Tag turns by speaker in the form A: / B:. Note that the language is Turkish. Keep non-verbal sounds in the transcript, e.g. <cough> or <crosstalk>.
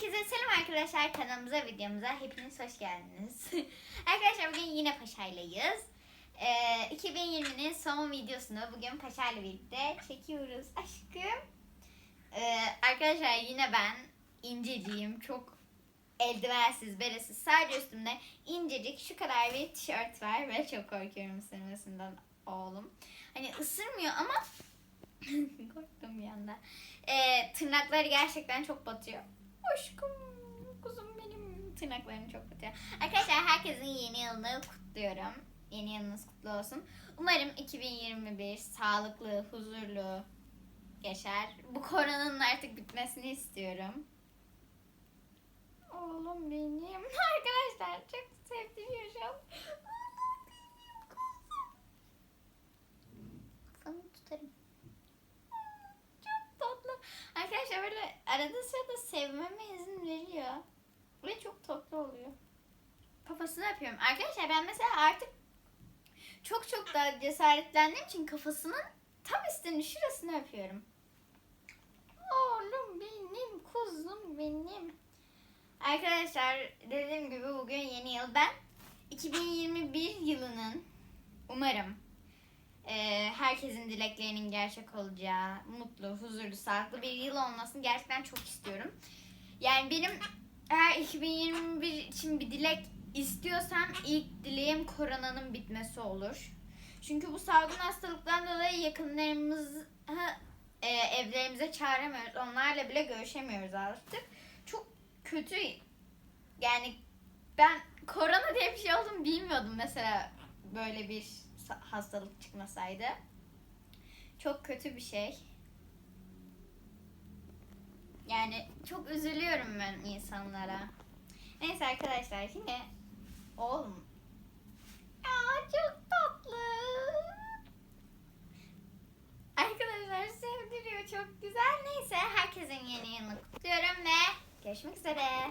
A: Herkese selam arkadaşlar kanalımıza videomuza hepiniz hoş geldiniz. <laughs> arkadaşlar bugün yine Paşa'ylayız. Ee, 2020'nin son videosunu bugün Paşa'yla birlikte çekiyoruz aşkım. Ee, arkadaşlar yine ben inceciyim çok eldivensiz beresiz sadece üstümde incecik şu kadar bir tişört var ve çok korkuyorum ısırmasından oğlum. Hani ısırmıyor ama <laughs> korktum bir anda. Ee, tırnakları gerçekten çok batıyor. Aşkım, kuzum benim tırnaklarım çok batıyor. Arkadaşlar herkesin yeni yılını kutluyorum. Yeni yılınız kutlu olsun. Umarım 2021 sağlıklı, huzurlu geçer. Bu koronanın artık bitmesini istiyorum. Oğlum benim. <laughs> Arkadaşlar çok sevdiriyor şu an. Oğlum benim kuzum. Kafanı tutarım. Çok tatlı. Arkadaşlar böyle arada sırada sevmeme izin veriyor. Ve çok tatlı oluyor. Kafasını öpüyorum. Arkadaşlar ben mesela artık çok çok daha cesaretlendiğim için kafasının tam üstünü şurasını öpüyorum. Oğlum benim, kuzum benim. Arkadaşlar dediğim gibi bugün yeni yıl. Ben 2021 yılının umarım herkesin dileklerinin gerçek olacağı, mutlu, huzurlu, sağlıklı bir yıl olmasını gerçekten çok istiyorum. Yani benim eğer 2021 için bir dilek istiyorsam ilk dileğim koronanın bitmesi olur. Çünkü bu salgın hastalıktan dolayı yakınlarımızı e, evlerimize çağıramıyoruz. Onlarla bile görüşemiyoruz artık. Çok kötü. Yani ben korona diye bir şey olduğunu bilmiyordum mesela böyle bir hastalık çıkmasaydı. Çok kötü bir şey. Yani çok üzülüyorum ben insanlara. Neyse arkadaşlar yine oğlum. Aa çok tatlı. Arkadaşlar sevdiriyor çok güzel. Neyse herkesin yeni yılını kutluyorum ve görüşmek üzere.